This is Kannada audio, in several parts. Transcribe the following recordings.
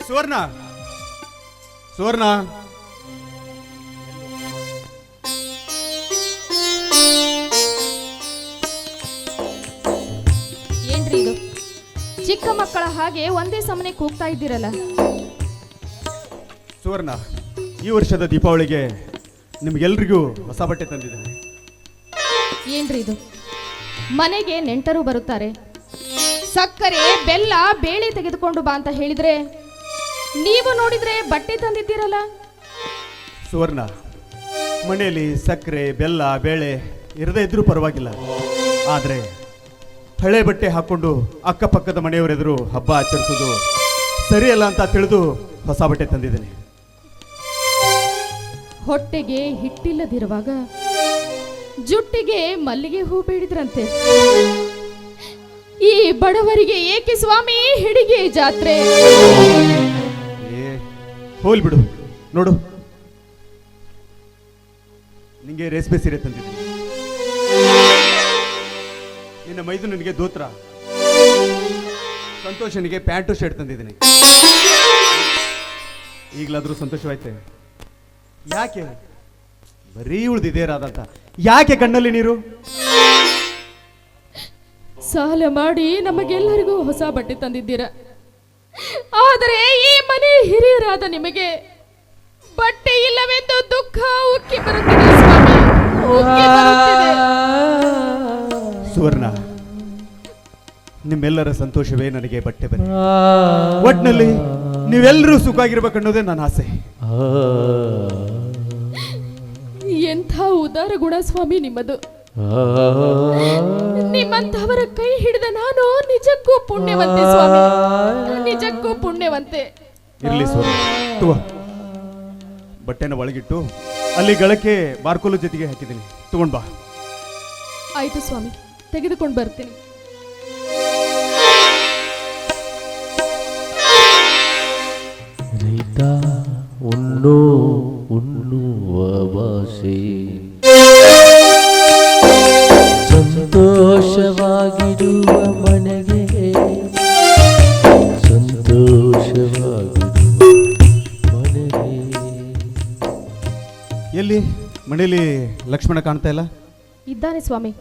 ಸುವರ್ಣ. ಸುವರ್ಣ. ಏನ್ರಿ ಇದು? ಚಿಕ್ಕ ಮಕ್ಕಳ ಹಾಗೆ ಒಂದೇ ಸಮನೆ ಕೂಗ್ತಾ ಇದ್ದೀರಲ್ಲ. ಸುವರ್ಣ ಈ ವರ್ಷದ ದೀಪಾವಳಿಗೆ ನಿಮ್ಗೆಲ್ರಿಗೂ ಹೊಸ ಬಟ್ಟೆ ತಂದಿದ್ದೇನೆ. ಏನ್ರಿ ಇದು? ಮನೆಗೆ ನೆಂಟರು ಬರುತ್ತಾರೆ. ಸಕ್ಕರೆ ಬೆಲ್ಲ ಬೇಳೆ ತೆಗೆದುಕೊಂಡು ಬಾ ಅಂತ ಹೇಳಿದ್ರೆ ನೀವು ನೋಡಿದ್ರೆ ಬಟ್ಟೆ ತಂದಿದ್ದೀರಲ್ಲ? ಸುವರ್ಣ ಮನೆಯಲ್ಲಿ ಸಕ್ಕರೆ ಬೆಲ್ಲ ಬೇಳೆ ಇರದೇ ಇದ್ರೂ ಪರವಾಗಿಲ್ಲ. ಆದರೆ ಹಳೆ ಬಟ್ಟೆ ಹಾಕೊಂಡು ಅಕ್ಕಪಕ್ಕದ ಮನೆಯವರೆದುರು ಹಬ್ಬ ಆಚರಿಸೋದು ಸರಿಯಲ್ಲ ಅಂತ ತಿಳಿದು ಹೊಸ ಬಟ್ಟೆ ತಂದಿದ್ದೇನೆ. ಹೊಟ್ಟೆಗೆ ಹಿಟ್ಟಿಲ್ಲದಿರುವಾಗ ಜುಟ್ಟಿಗೆ ಮಲ್ಲಿಗೆ ಹೂ ಬೇಡಿದ್ರಂತೆ. ಈ ಬಡವರಿಗೆ ಏಕೆ ಸ್ವಾಮಿ ಹಿಡಿಗೆ ಜಾತ್ರೆ? ಹೋಲ್ ಬಿಡು. ನೋಡು. ನಿಂಗೆ ರೇಷ್ಮೆ ಸೀರೆ ತಂದಿದ್ದೀನಿ. ನಿನ್ನ ಮೈದು ಮೈದುನನಿಗೆ ದೋತ್ರ ಸಂತೋಷನಿಗೆ ಪ್ಯಾಂಟು ಶರ್ಟ್ ತಂದಿದ್ದೀನಿ. ಈಗಲಾದರೂ ಸಂತೋಷವಾಯ್ತೆ. ಯಾಕೆ? ಬರೀ ಉಳಿದಿದೆ ರಾದಂತ ಯಾಕೆ ಕಣ್ಣಲ್ಲಿ ನೀರು? ಸಾಲ ಮಾಡಿ ನಮಗೆಲ್ಲರಿಗೂ ಹೊಸ ಬಟ್ಟೆ ತಂದಿದ್ದೀರ? ಹಿರಿಯರಾದ ನಿಮಗೆ ಬಟ್ಟೆ ಇಲ್ಲವೆಂದು ದುಃಖ ಉಕ್ಕಿ ಬರುತ್ತಿದೆ ಸ್ವಾಮಿ. ಉಕ್ಕಿ ಬರುತ್ತಿದೆ. ಸುವರ್ಣ ನಿಮ್ಮೆಲ್ಲರ ಸಂತೋಷವೇ ನನಗೆ ಬಟ್ಟೆ ಬರೆ ಒಟ್ನಲ್ಲಿ ನೀವೆಲ್ಲರೂ ಸುಖವಾಗಿರ್ಬೇಕನ್ನೋದೇ ನನ್ನ ಆಸೆ. ಎಂಥ ಉದಾರ ಗುಣ ಸ್ವಾಮಿ ನಿಮ್ಮದು. ನಿಮ್ಮಂಥವರ ಕೈ ಹಿಡಿದ ನಾನು ನಿಜಕ್ಕೂ ಪುಣ್ಯವಂತೆ ಸ್ವಾಮಿ. ನಿಜಕ್ಕೂ ಪುಣ್ಯವಂತೆ. ಇರ್ಲಿ ಸರ್. ತಗೋ. ಬಟ್ಟೆನ ಒಳಗಿಟ್ಟು ಅಲ್ಲಿ ಗಳಕ್ಕೆ ಬಾರ್ಕೋಲು ಜೊತೆಗೆ ಹಾಕಿದ್ದೀನಿ. ತಗೊಂಡ್ ಬಾ. ಆಯ್ತು ಸ್ವಾಮಿ ತೆಗೆದುಕೊಂಡು ಬರ್ತೀನಿ. ರೈತ ಉಣ್ಣು ಉಣ್ಣುವ ಭಾಷೆ ಸಂತೋಷವಾಗಿಡುವ ಮನೆಗೆ ಎಲ್ಲಿ? ಮನೇಲಿ ಲಕ್ಷ್ಮಣ ಕಾಣ್ತಾ ಇಲ್ಲ? ಇದ್ದಾನೆ ಸ್ವಾಮಿ.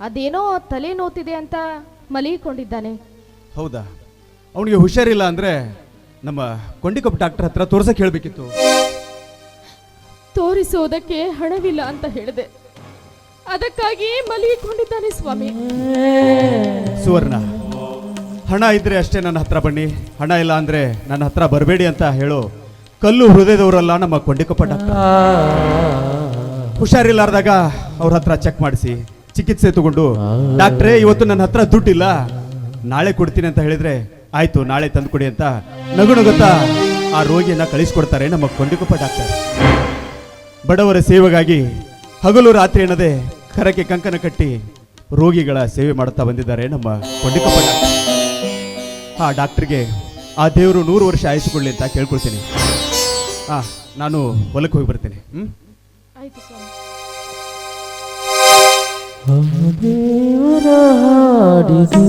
ಅದೇನೋ ತಲೆ ನೋತಿದೆ ಅಂತ ಮಲಗಿಕೊಂಡಿದ್ದಾನೆ. ಹೌದಾ? ಅವನಿಗೆ ಹುಷಾರಿಲ್ಲ ಅಂದ್ರೆ ನಮ್ಮ ಕೊಂಡಿಕೊಪ್ಪ ಡಾಕ್ಟರ್ ಹತ್ರ ತೋರಿಸಕ್ಕೆ ಹೇಳಬೇಕಿತ್ತು. ತೋರಿಸೋದಕ್ಕೆ ಹಣವಿಲ್ಲ ಅಂತ ಹೇಳಿದೆ. ಅದಕ್ಕಾಗಿ ಮಲಗಿಕೊಂಡಿದ್ದಾನೆ ಸ್ವಾಮಿ. ಸುವರ್ಣ ಹಣ ಇದ್ರೆ ಅಷ್ಟೇ ನನ್ನ ಹತ್ರ ಬನ್ನಿ. ಹಣ ಇಲ್ಲ ಅಂದ್ರೆ ನನ್ನ ಹತ್ರ ಬರಬೇಡಿ ಅಂತ ಹೇಳೋ. ಕಲ್ಲು ಹೃದಯದವರಲ್ಲ ನಮ್ಮ ಕೊಂಡಿಕೊಪ್ಪ ಡಾಕ್ಟರ್ ಹುಷಾರಿಲ್ಲಾರ್ದಾಗ ಅವ್ರ ಹತ್ರ ಚೆಕ್ ಮಾಡಿಸಿ. ಚಿಕಿತ್ಸೆ ತಗೊಂಡು ಡಾಕ್ಟ್ರೇ ಇವತ್ತು ನನ್ನ ಹತ್ರ ದುಡ್ಡಿಲ್ಲ. ನಾಳೆ ಕೊಡ್ತೀನಿ ಅಂತ ಹೇಳಿದ್ರೆ ಆಯ್ತು ನಾಳೆ ತಂದ್ಕೊಡಿ ಅಂತ ನಗು ನಗುತ್ತಾ ಆ ರೋಗಿಯನ್ನ ಕಳಿಸ್ಕೊಡ್ತಾರೆ ನಮ್ಮ ಕೊಂಡಿಕೊಪ್ಪ ಡಾಕ್ಟರ್ ಬಡವರ ಸೇವೆಗಾಗಿ ಹಗಲು ರಾತ್ರಿ ಎನ್ನದೆ ಕರಕ್ಕೆ ಕಂಕನ ಕಟ್ಟಿ ರೋಗಿಗಳ ಸೇವೆ ಮಾಡುತ್ತಾ ಬಂದಿದ್ದಾರೆ ನಮ್ಮ ಕೊಂಡಿಕೊಪ್ಪ ಡಾಕ್ಟರ್ ಆ ಡಾಕ್ಟರ್ಗೆ ಆ ದೇವರು ನೂರು ವರ್ಷ ಆಯಿಸಿಕೊಳ್ಳಿ ಅಂತ ಕೇಳ್ಕೊಳ್ತೀನಿ. ಆ ನಾನು ಹೊಲಕ್ಕೆ ಹೋಗಿ ಬರ್ತೇನೆ. ಹ್ಮ್? ಆಯ್ತು ಸ್ವಾಮಿ. ಆ ದೇವರ ಹಾಡಿದು